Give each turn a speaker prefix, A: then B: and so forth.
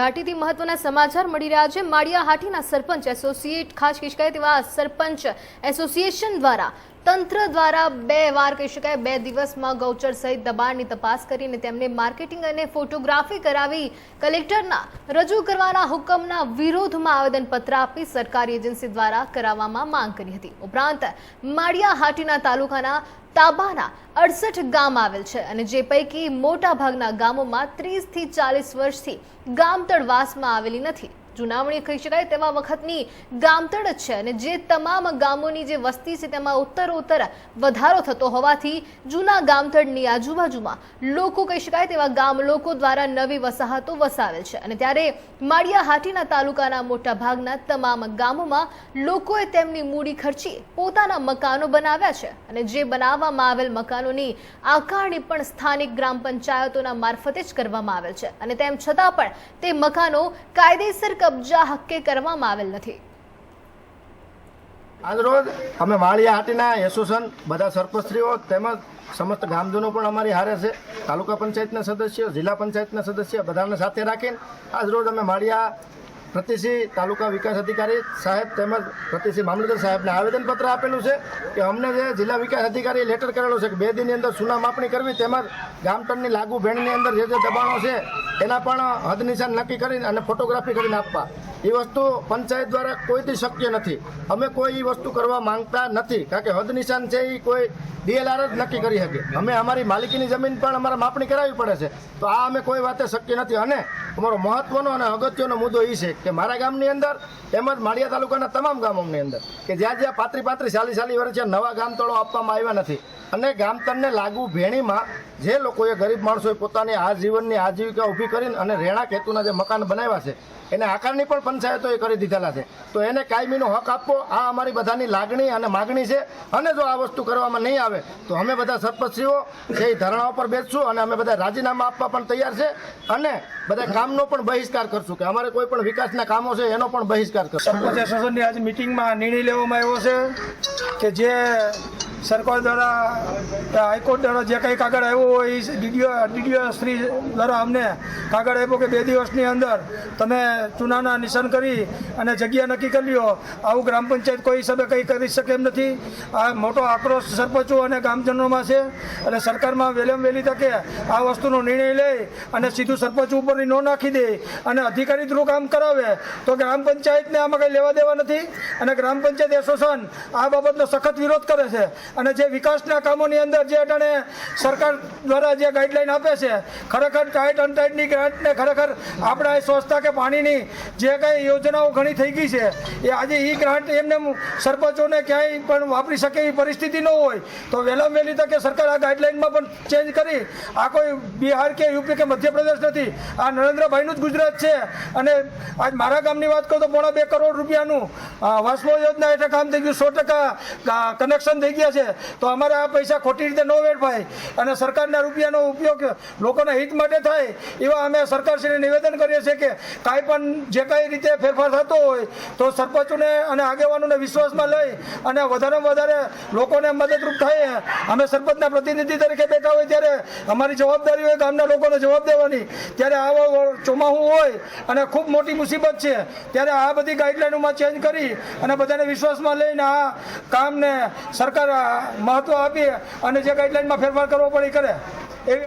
A: હાટીથી મહત્વના સમાચાર મળી રહ્યા છે. માળિયા હાટીના સરપંચ એસોસિએટ, ખાસ કહી શકાય તેવા સરપંચ એસોસિએશન દ્વારા, તંત્ર દ્વારા બે વાર કહી શકાય બે દિવસમાં ગૌચર સહિત દબાણની તપાસ કરીને તેમને માર્કેટિંગ અને ફોટોગ્રાફી કરાવી કલેક્ટરના રજૂ કરવાના હુકમના વિરોધમાં આવેદનપત્ર આપી સરકારી એજન્સી દ્વારા કરાવવામાં માંગ કરી હતી. ઉપરાંત, માળિયા હાટીના તાલુકાના તાબાના અડસઠ ગામ આવેલ છે અને જે પૈકી મોટા ભાગના ગામોમાં ત્રીસથી ચાલીસ વર્ષથી ગામતળ વાસમાં આવેલી નથી. જુનાવણી કહી શકાય તેવા વખતની ગામતળ જ છે. અને જે તમામ ગામોની જે વસ્તી છે, તેમાં ઉત્તરોત્તર વધારો થતો હોવાથી જૂના ગામતળની આજુબાજુમાં લોકો કહી શકાય તેવા ગામ લોકો દ્વારા નવી વસાહતો વસાવેલ છે. અને ત્યારે માળિયા હાટીના તાલુકાના મોટા ભાગના તમામ ગામોમાં લોકોએ તેમની મૂડી ખર્ચી પોતાના મકાનો બનાવ્યા છે. અને જે બનાવવામાં આવેલ મકાનોની આકારણી પણ સ્થાનિક ગ્રામ પંચાયતોના મારફતે જ કરવામાં આવેલ છે. અને તેમ છતાં પણ તે મકાનો કાયદેસર કબજા હક્કે કરવામાં આવેલ નથી.
B: આજરોજ અમે માળિયા હાટીના એસોસિએશન બધા સરપંચશ્રીઓ તેમજ સમસ્ત ગામજનો પણ અમારી હારે છે. તાલુકા પંચાયતના સદસ્ય, જિલ્લા પંચાયતના સદસ્ય બધાને સાથે રાખીને આજ રોજ અમે માળિયા પ્રતિસિંહ તાલુકા વિકાસ અધિકારી સાહેબ તેમજ પ્રતિસિંહ મામલતદાર સાહેબને આવેદનપત્ર આપેલું છે કે અમને જે જિલ્લા વિકાસ અધિકારીએ લેટર કરેલો છે કે બે દિનની અંદર સુના માપણી કરવી તેમજ ગામતળની લાગુ ભેણની અંદર જે જે દબાણો છે, એના પણ હદ નિશાન નક્કી કરીને અને ફોટોગ્રાફી કરીને આપવા. એ વસ્તુ પંચાયત દ્વારા કોઈથી શક્ય નથી. અમે કોઈ એ વસ્તુ કરવા માંગતા નથી, કારણ કે હદ નિશાન છે એ કોઈ ડીએલઆર જ નક્કી કરી શકે. અમે અમારી માલિકીની જમીન પણ અમારે માપણી કરાવવી પડે છે. તો આ અમે કોઈ વાતે શક્ય નથી. અને અમારો મહત્વનો અને અગત્યનો મુદ્દો એ છે કે મારા ગામની અંદર તેમજ માળિયા તાલુકાના તમામ ગામોની અંદર કે જ્યાં જ્યાં પાત્રી પાત્રી સાલી સાલી વર્ષે નવા ગામતળો આપવામાં આવ્યા નથી. અને ગામતળને લાગુ ભેણીમાં જે લોકોએ ગરીબ માણસોએ પોતાની આજીવનની આજીવિકા ઊભી કરીને અને રહેણાંક હેતુના જે મકાન બનાવ્યા છે, એને આકારની પણ પંચાયતોએ કરી દીધેલા છે. તો એને કાયમીનો હક આપવો, આ અમારી બધાની લાગણી અને માગણી છે. અને જો આ વસ્તુ કરવામાં નહીં આવે, તો અમે બધા સરપંચશ્રીઓ છે એ ધરણા ઉપર બેસશું અને અમે બધા રાજીનામા આપવા પણ તૈયાર છે અને બધા કામનો પણ બહિષ્કાર કરશું કે અમારે કોઈ પણ વિકાસના કામો છે, એનો પણ બહિષ્કાર કરશું.
C: સરપંચ એસોસિએશનની આજે મિટિંગમાં નિર્ણય લેવામાં આવ્યો છે કે જે સરકાર દ્વારા હાઈકોર્ટ દ્વારા જે કંઈ કાગળ આવ્યો હોય, એ ડીડીઓ ડીડીઓ શ્રી દ્વારા અમને કાગળ આપ્યો કે બે દિવસની અંદર તમે ચૂનાના નિશાન કરી અને જગ્યા નક્કી કરી લ્યો. આવું ગ્રામ પંચાયત કોઈ હિસાબે કંઈ કરી શકે એમ નથી. આ મોટો આક્રોશ સરપંચો અને ગામજનોમાં છે. અને સરકારમાં વહેલેમ વહેલી તકે આ વસ્તુનો નિર્ણય લે અને સીધું સરપંચ ઉપરની નો નાખી દે અને અધિકારી થ્રુ કામ કરાવે, તો ગ્રામ પંચાયતને આમાં કંઈ લેવા દેવા નથી. અને ગ્રામ પંચાયત એસોસિએશન આ બાબતનો સખત વિરોધ કરે છે. અને જે વિકાસના કામોની અંદર જે અટાણે સરકાર દ્વારા જે ગાઈડલાઈન આપે છે, ખરેખર ટાઈટ અનટાઈટની ગ્રાન્ટને ખરેખર આપણા સ્વચ્છતા કે પાણીની જે કંઈ યોજનાઓ ઘણી થઈ ગઈ છે, એ આજે એ ગ્રાન્ટ એમને સરપંચોને ક્યાંય પણ વાપરી શકે એવી પરિસ્થિતિ ન હોય, તો વહેલામાં વહેલી તકે સરકાર આ ગાઈડલાઈનમાં પણ ચેન્જ કરી. આ કોઈ બિહાર કે યુપી કે મધ્યપ્રદેશ નથી, આ નરેન્દ્રભાઈનું જ ગુજરાત છે. અને આજ મારા ગામની વાત કરું તો પોણા બે કરોડ રૂપિયાનું વાસ્મો યોજના હેઠળ કામ થઈ ગયું, સો ટકા કનેક્શન થઈ ગયા છે. તો અમારે આ પૈસા ખોટી રીતે ન વેડફાય. અને સરકારના રૂપિયાનો ઉપયોગ લોકોના હિત માટે થાય, એવા અમે સરકારશ્રીને નિવેદન કરીએ છીએ કે કાંઈ પણ જે કાંઈ રીતે ફેરફાર થતો હોય, તો સરપંચોને અને આગેવાનોને વિશ્વાસમાં લઈ અને વધારેમાં વધારે લોકોને મદદરૂપ થાય. અમે સરપંચના પ્રતિનિધિ તરીકે બેઠા હોય ત્યારે અમારી જવાબદારી હોય ગામના લોકોને જવાબ દેવાની. ત્યારે આવા ચોમાહું હોય અને ખૂબ મોટી મુસીબત છે, ત્યારે આ બધી ગાઈડલાઇનોમાં ચેન્જ કરી અને બધાને વિશ્વાસમાં લઈને આ કામને સરકાર મહત્વ આપી અને જે ગાઈડલાઈનમાં ફેરફાર કરવો પડે કરે. એવી